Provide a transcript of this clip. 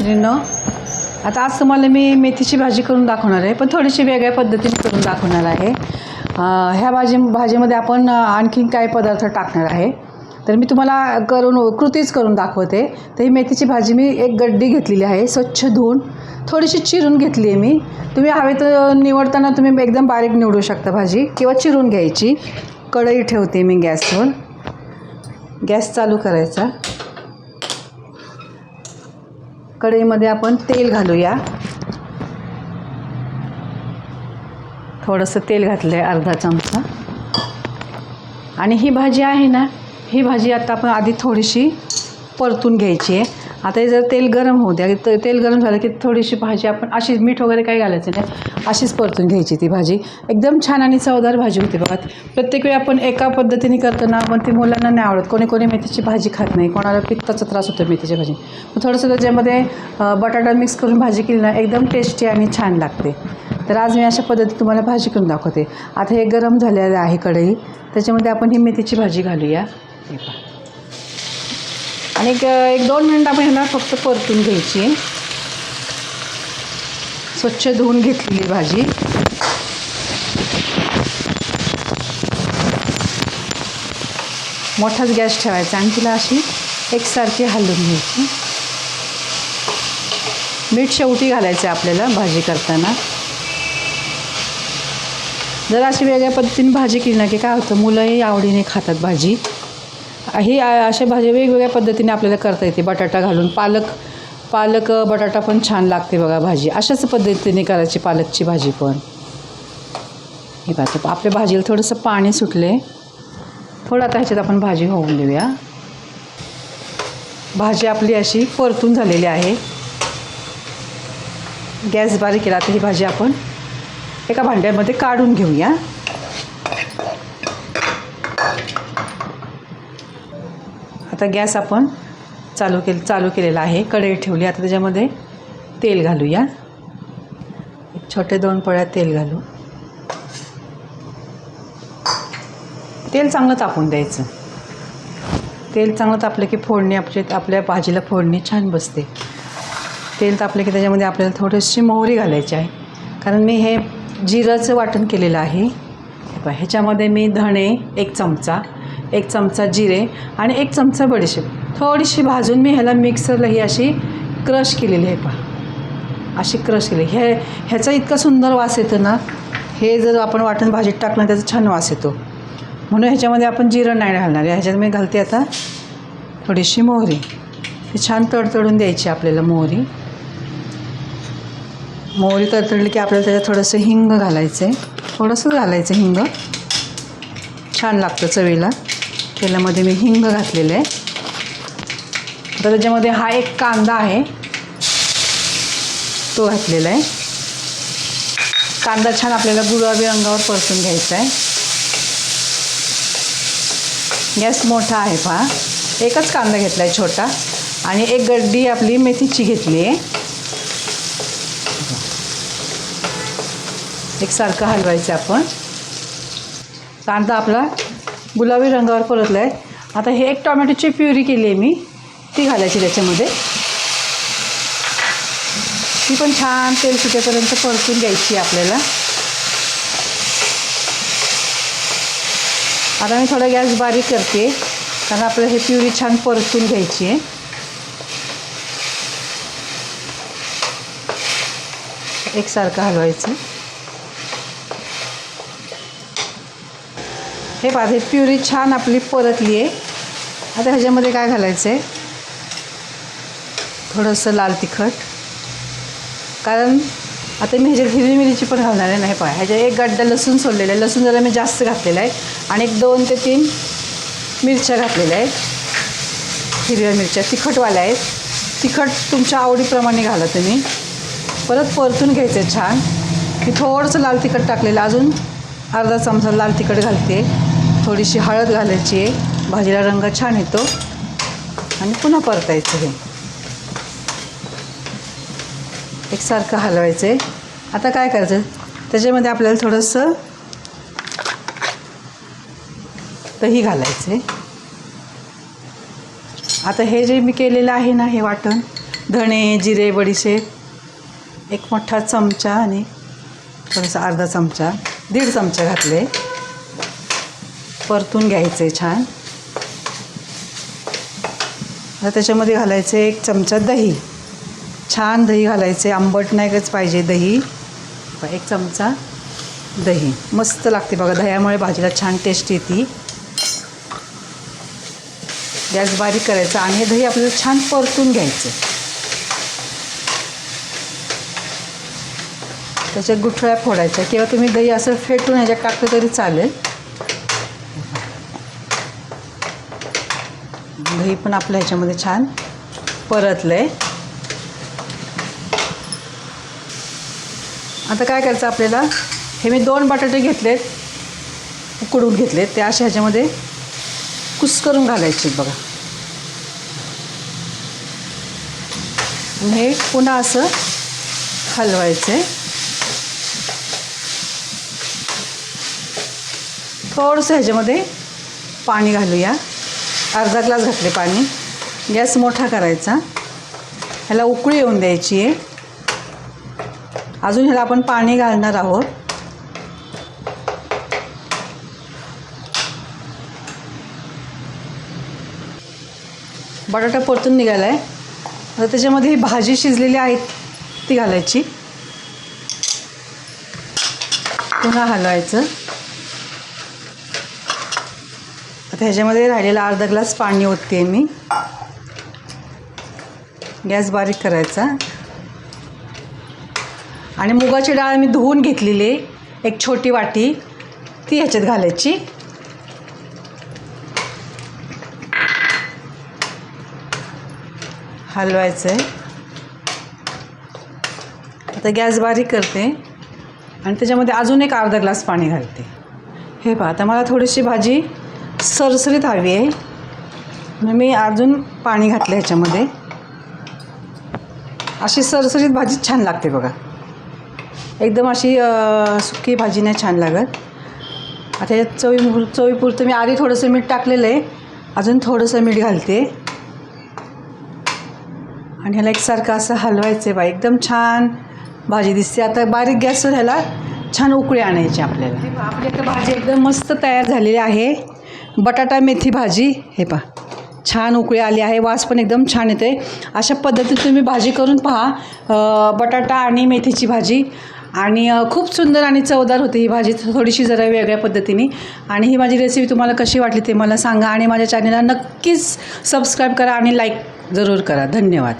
मैत्रिणींनो आता आज तुम्हाला मी मेथीची भाजी करून दाखवणार आहे पण थोडीशी वेगळ्या पद्धतीने करून दाखवणार आहे. ह्या भाजी भाजीमध्ये आपण आणखीन काय पदार्थ टाकणार आहे. तर मी तुम्हाला करून कृतीच करून दाखवते. तर ही मेथीची भाजी मी एक गड्डी घेतलेली आहे स्वच्छ धुवून. थोडीशी चिरून घेतली आहे मी. तुम्ही हवे तर निवडताना तुम्ही एकदम बारीक निवडू शकता भाजी किंवा चिरून घ्यायची. कढई ठेवते मी गॅसवर. गॅस चालू करायचा. कढईमध्ये आपण तेल घालूया. थोडंसं तेल घातलं आहे अर्धा चमचा. आणि ही भाजी आहे ना ही भाजी आता आपण आधी थोडीशी परतून घ्यायची आहे. आता हे जर तेल गरम होऊ द्या तर तेल गरम झालं की थोडीशी भाजी आपण अशीच मीठ वगैरे काही घालायचं नाही अशीच परतून घ्यायची ती भाजी. एकदम छान आणि चवदार भाजी होती बघा. प्रत्येक वेळी आपण एका पद्धतीने करतो ना पण ती मुलांना नाही आवडत. कोणी कोणी मेथीची भाजी खात नाही. कोणाला पित्ताचा त्रास होतो मेथीची भाजी. थोडंसं त्याच्यामध्ये बटाटा मिक्स करून भाजी केली ना एकदम टेस्टी आणि छान लागते. तर आज मी अशा पद्धतीने तुम्हाला भाजी करून दाखवते. आता हे गरम झालेलं आहे कढई. त्याच्यामध्ये आपण ही मेथीची भाजी घालूया. हे पहा. आणि एक दोन मिनटं आपण ह्यांना फक्त परतून घ्यायची. आहे स्वच्छ धुवून घेतलेली भाजी. मोठाच गॅस ठेवायचा आणि तिला अशी एकसारखी हलवून घ्यायची. मीठ शेवटी घालायचं आहे आपल्याला भाजी करताना. जर अशी वेगळ्या पद्धतीने भाजी केली ना की काय होतं मुलंही आवडीने खातात भाजी. ही अशा भाज्या वेगवेगळ्या पद्धतीने आपल्याला करता येते. बटाटा घालून पालक पालक बटाटा पण छान लागते बघा भाजी. अशाच पद्धतीने करायची पालकची भाजी पण. हे पाहतो आपल्या भाजीला थोडंसं पाणी सुटले. थोडं आता ह्याच्यात आपण भाजी होऊन देऊया. भाजी आपली अशी परतून झालेली आहे. गॅस बारीक केला तर ही भाजी आपण एका भांड्यामध्ये काढून घेऊया. आता गॅस आपण चालू केल चालू केलेला आहे. कढई ठेवली. आता त्याच्यामध्ये तेल घालूया. एक छोटे दोन पळ्या तेल घालू. तेल चांगलं तापून द्यायचं. तेल चांगलं तापलं की फोडणी आपली आपल्या भाजीला फोडणी छान बसते. तेल तापलं की त्याच्यामध्ये आपल्याला थोडीशी मोहरी घालायची आहे. कारण मी हे जिराचं वाटण केलेलं आहे. ह्याच्यामध्ये मी धणे एक चमचा एक चमचा जिरे आणि एक चमचा बडीशेप. थोडीशी भाजून मी ह्याला मिक्सरला ही अशी क्रश केलेली आहे पहा. अशी क्रश केली. हे ह्याचा इतका सुंदर वास येतो ना हे जर आपण वाटण भाजीत टाकलं त्याचा छान वास येतो. म्हणून ह्याच्यामध्ये आपण जिरं नाही घालणार. आहे ह्याच्यात मी घालते आता थोडीशी मोहरी. ही छान तडतडून द्यायची आपल्याला मोहरी. मोहरी तडतडली की आपल्याला त्याच्यात थोडंसं हिंग घालायचं आहे थोडंसं घालायचं हिंग. छान लागतं चवीला. तेलामध्ये मी हिंग घातलेलं आहे. आता त्याच्यामध्ये हा एक कांदा आहे. तो घातलेला आहे. कांदा छान आपल्याला गुलाबी रंगावर परतून घ्यायचा आहे. गॅस मोठा आहे पहा. एकच कांदा घेतला आहे छोटा. आणि एक गड्डी आपली मेथीची घेतली आहे. एकसारखं हलवायचं आपण. कांदा आपला गुलाबी रंगावर परतलं आहे आता हे एक टोमॅटोची प्युरी केली आहे मी. ती घालायची त्याच्यामध्ये. ती पण छान तेल सुटेपर्यंत परतून घ्यायची आहे आपल्याला. आता मी थोडा गॅस बारीक करते कारण आपल्याला हे प्युरी छान परतून घ्यायची आहे. एकसारखं हलवायचं. हे पाहते प्युरी छान आपली परतली आहे. आता ह्याच्यामध्ये काय घालायचं आहे थोडंसं लाल तिखट. कारण आता मी ह्याच्यात हिरवी मिरीची पण घालणार आहे नाही पहा. ह्याच्या एक गड्डा लसूण सोडलेला आहे. लसूण जरा मी जास्त घातलेला आहे. आणि एक दोन ते तीन मिरच्या घातलेल्या आहेत. हिरव्या मिरच्या तिखटवाल्या आहेत. तिखट तुमच्या आवडीप्रमाणे घाला तुम्ही. परत परतून घ्यायचं आहे छान. मी थोडंसं लाल तिखट टाकलेलं अजून. अर्धा चमचा लाल तिखट घालते. थोडीशी हळद घालायची आहे. भाजीला रंग छान येतो. आणि पुन्हा परतायचं हे. एकसारखं हलवायचं आहे आता काय करायचं? त्याच्यामध्ये आपल्याला थोडंसं दही घालायचं आहे आता हे जे मी केलेलं आहे ना हे वाटण धणे जिरे बडीशेप एक मोठा चमचा आणि थोडासा अर्धा चमचा दीड चमचा घातले परतून घ्यायचे छान. आता त्याच्यामध्ये घालायचे एक चमचा दही. छान दही घालायचे आंबट नाहीच पाहिजे दही. एक चमचा दही. मस्त लागते बघा दह्यामुळे भाजीला छान टेस्ट येते. गॅस बारीक करायचा आणि हे दही आपल्याला छान परतून घ्यायचं. त्याच्या गुठळ्या फोडायच्या किंवा तुम्ही दही असं फेटून ह्याच्यात टाकलं तरी चालेल. दही पण आपल्या ह्याच्यामध्ये छान परतलं आहे आता काय करायचं आपल्याला? हे मी दोन बटाटे घेतलेत उकडून घेतलेत. ते असे ह्याच्यामध्ये कुस्करून घालायचे बघा. हे पुन्हा असं हलवायचं आहे थोडंसं ह्याच्यामध्ये पाणी घालूया. अर्धा ग्लास घातले पाणी. गॅस मोठा करायचा. ह्याला उकळी येऊन द्यायची आहे. अजून ह्याला आपण पाणी घालणार आहोत. बटाटा परतून निघाला आहे आता त्याच्यामध्ये ही भाजी शिजलेली आहे ती घालायची. पुन्हा हलवायचं. आता ह्याच्यामध्ये राहिलेला अर्धा ग्लास पाणी ओतते मी. गॅस बारीक करायचा. आणि मुगाची डाळ मी धुवून घेतलेली एक छोटी वाटी. ती ह्याच्यात घालायची. हलवायचं आहे आता गॅस बारीक करते. आणि त्याच्यामध्ये अजून एक अर्धा ग्लास पाणी घालते. हे पहा आता मला थोडीशी भाजी सरसरीत हवी आहे. मग मी अजून पाणी घातलं ह्याच्यामध्ये. अशी सरसरीत भाजी छान लागते बघा. एकदम अशी सुकी भाजी नाही छान लागत. आता यात चवी चवीपुरतं मी आधी थोडंसं मीठ टाकलेलं आहे. अजून थोडंसं मीठ घालते. आणि ह्याला एकसारखं असं हलवायचं आहे बा एकदम छान भाजी दिसते. आता बारीक गॅसवर ह्याला छान उकळी आणायची आपल्याला. आपली आता भाजी एकदम मस्त तयार झालेली आहे. बटाटा मेथी भाजी हे पहा. छान उकळी आली आहे. वास पण एकदम छान येते. अशा पद्धतीत तुम्ही भाजी करून पहा. बटाटा आणि मेथीची भाजी. आणि खूप सुंदर आणि चवदार होते ही भाजी. थोडीशी जरा वेगळ्या पद्धतीने. आणि ही माझी रेसिपी तुम्हाला कशी वाटली ते मला सांगा. आणि माझ्या चॅनलला नक्कीच सबस्क्राईब करा आणि लाईक जरूर करा. धन्यवाद.